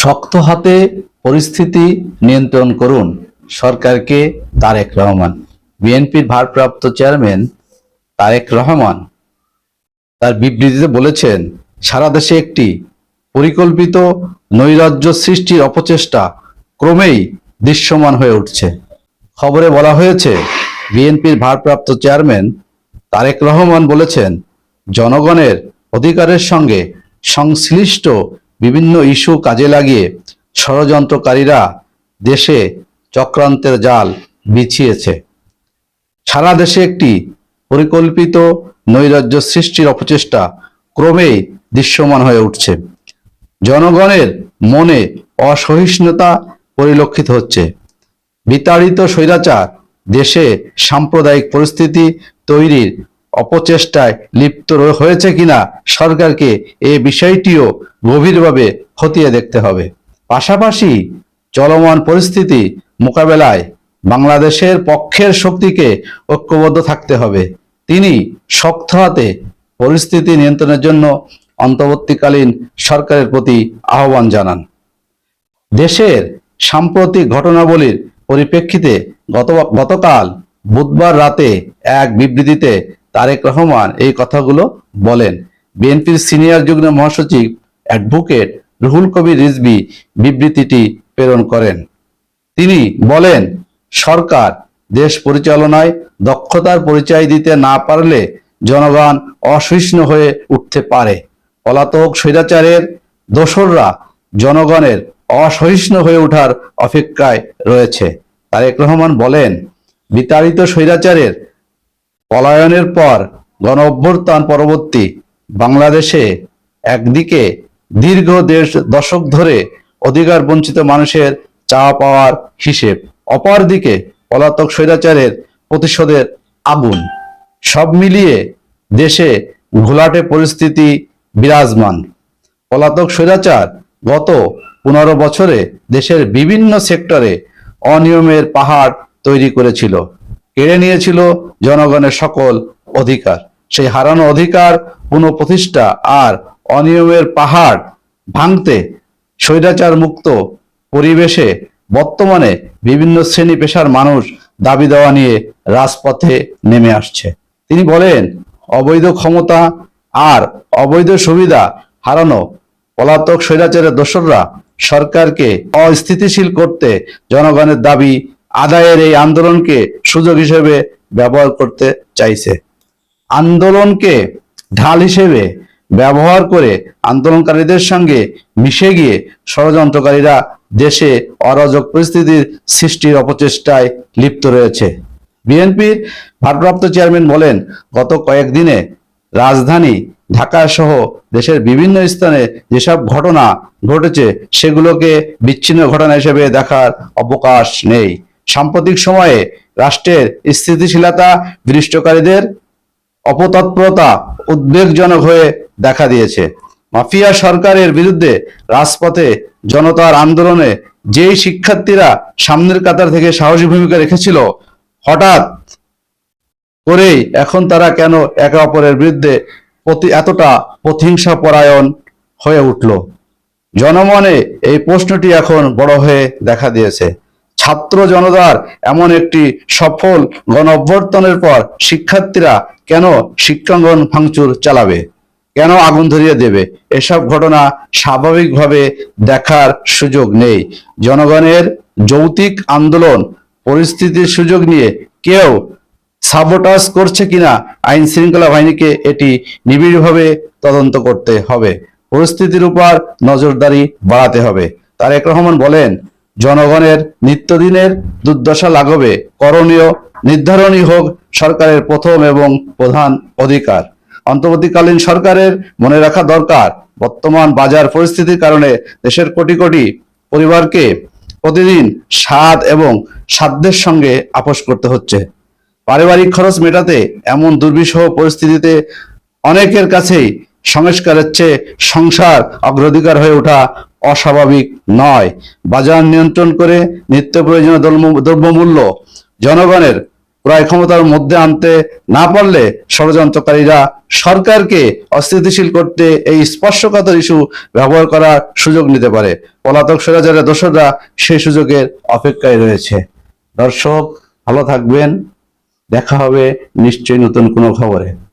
শক্ত হাতে পরিস্থিতি নিয়ন্ত্রণ করুন। সরকারকে তারেক রহমান, বিএনপির ভারপ্রাপ্ত চেয়ারম্যান তারেক রহমান। তার বিবৃতিতে বলেছেন, সারা দেশে একটি পরিকল্পিত নৈরাজ্য সৃষ্টির অপচেষ্টা ক্রমেই দৃশ্যমান হয়ে উঠছে। খবরে বলা হয়েছে, বিএনপির ভারপ্রাপ্ত চেয়ারম্যান তারেক রহমান বলেছেন, জনগণের অধিকারের সঙ্গে সংশ্লিষ্ট বিভিন্ন ইস্যু কাজে লাগিয়ে ষড়যন্ত্রকারীরা দেশে চক্রান্তের জাল বিছিয়েছে। সারা দেশে একটি পরিকল্পিত নৈরাজ্য সৃষ্টির অপচেষ্টা ক্রমেই দৃশ্যমান হয়ে উঠছে। জনগণের মনে অসহিষ্ণুতা পরিলক্ষিত হচ্ছে। বিতাড়িত স্বৈরাচার দেশে সাম্প্রদায়িক পরিস্থিতি তৈরির অপচেষ্টায় লিপ্ত হয়েছে কিনা সরকারকে এ বিষয়টিও গভীরভাবে খতিয়ে দেখতে হবে। পাশাপাশি চলমান পরিস্থিতি মোকাবেলায় বাংলাদেশের পক্ষের শক্তিকে ঐক্যবদ্ধ থাকতে হবে। তিনি শক্ত হাতে পরিস্থিতি নিয়ন্ত্রণের জন্য অন্তর্বর্তীকালীন সরকারের প্রতি আহ্বান জানান। দেশের সাম্প্রতিক ঘটনাবলীর পরিপ্রেক্ষিতে গত গতকাল বুধবার রাতে এক বিবৃতিতে তারেক রহমান এই কথাগুলো বলেন। বিএনপির সিনিয়র যুগ্ম মহাসচিব, অ্যাডভোকেট রুহুল কবির রিজভি বিবৃতিটি প্রেরণ করেন। তিনি বলেন, সরকার দেশ পরিচালনায় দক্ষতার পরিচয় দিতে না পারলে জনগণ অসহিষ্ণু হয়ে উঠতে পারে। পলাতক স্বৈরাচারের দোসররা জনগণের অসহিষ্ণু হয়ে ওঠার অপেক্ষায় রয়েছে। তারেক রহমান বলেন, বিতাড়িত স্বৈরাচারের পলায়নের পর গণ অভ্যুত্থান পরবর্তী বাংলাদেশে একদিকে দীর্ঘ দেশ দশক ধরে অধিকার বঞ্চিত মানুষের চাওয়া পাওয়ার হিসেব, অপরদিকে পলাতক স্বৈরাচারের প্রতিশোধের আগুন। সব মিলিয়ে দেশে ঘোলাটে পরিস্থিতি বিরাজমান। পলাতক স্বৈরাচার গত পনেরো বছরে দেশের বিভিন্ন সেক্টরে অনিয়মের পাহাড় তৈরি করেছিল। কেড়ে নিয়েছিল জনগণের সকল অধিকার। সেই হারানো অধিকার, পুনঃপ্রতিষ্ঠা আর অনিয়মের পাহাড় ভাঙতে স্বৈরাচার মুক্ত পরিবেশে বর্তমানে বিভিন্ন শ্রেণি পেশার মানুষ দাবি দেওয়া নিয়ে রাজপথে নেমে আসছে। তিনি বলেন, অবৈধ ক্ষমতা আর অবৈধ সুবিধা হারানো পলাতক স্বৈরাচারের দোসররা সরকারকে অস্থিতিশীল করতে জনগণের দাবি আদায়ের এই আন্দোলনকে সুযোগ হিসেবে ব্যবহার করতে চাইছে। আন্দোলনকে ঢাল হিসেবে ব্যবহার করে আন্দোলনকারীদের সঙ্গে মিশে গিয়ে ষড়যন্ত্রকারীরা দেশে অরাজক পরিস্থিতির সৃষ্টির অপচেষ্টায় লিপ্ত রয়েছে। বিএনপির ভারপ্রাপ্ত চেয়ারম্যান বলেন, গত কয়েকদিনে রাজধানী, ঢাকা সহ দেশের বিভিন্ন স্থানে যেসব ঘটনা ঘটেছে, সেগুলোকে বিচ্ছিন্ন ঘটনা হিসেবে দেখার অবকাশ নেই। সাম্প্রতিক সময়ে রাষ্ট্রের স্থিতিশীলতা বিনিষ্টকারীদের অপতৎপরতা উদ্বেগজনক হয়ে দেখা দিয়েছে। মাফিয়া সরকারের বিরুদ্ধে রাজপথে জনতার আন্দোলনে যেই শিক্ষার্থীরা সামনের কাতার থেকে সাহসী ভূমিকা রেখেছিল, হঠাৎ করেই এখন তারা কেন একে অপরের বিরুদ্ধে প্রতি এতটা প্রতিহিংসা পরায়ণ হয়ে উঠল? জনমনে এই প্রশ্নটি এখন বড় হয়ে দেখা দিয়েছে। ছাত্র জনতার এমন একটি সফল গণ অভ্যর্থনের পর শিক্ষার্থীরা কেন শিক্ষাঙ্গন ভাঙচুর চালাবে? কেন আগুন ধরিয়ে দেবে? এসব ঘটনা স্বাভাবিকভাবে দেখার সুযোগ নেই। জনগণের যৌতিক আন্দোলন, পরিস্থিতির সুযোগ নিয়ে কেউ সাবোটাস করছে কিনা আইন শৃঙ্খলা বাহিনীকে এটি নিবিড়ভাবে তদন্ত করতে হবে। পরিস্থিতির উপর নজরদারি বাড়াতে হবে। তারেক রহমান বলেন জনগণের নিত্যদিনের দুর্দশা লাঘবে। করণীয় নির্ধারণই হোক সরকারের প্রথম এবং প্রধান অধিকার। অন্তর্বর্তীকালীন সরকারের মনে রাখা দরকার, বর্তমান বাজার পরিস্থিতির কারণে দেশের কোটি কোটি পরিবারকে প্রতিদিন স্বাদ এবং সাধ্যের সঙ্গে আপোষ করতে হচ্ছে। পারিবারিক খরচ মেটাতে এমন দুর্বিষহ পরিস্থিতিতে অনেকের কাছেই সংস্কারের চেয়ে সংসার অগ্রাধিকার হয়ে ওঠা অস্বাভাবিক নয়। বাজার নিয়ন্ত্রণ করে নিত্য প্রয়োজনীয় দ্রব্য- দ্রব্যমূল্য জনগণের ক্রয় ক্ষমতার মধ্যে আনতে না পারলে ষড়যন্ত্রকারীরা সরকারকে অস্থিতিশীল করতে এই স্পর্শকাতর ইস্যু ব্যবহার করার সুযোগ নিতে পারে। পলাতক স্বৈরাচারের দোসররা সেই সুযোগের অপেক্ষায় রয়েছে। দর্শক, ভালো থাকবেন। দেখা হবে নিশ্চয়ই নতুন কোনো খবরে।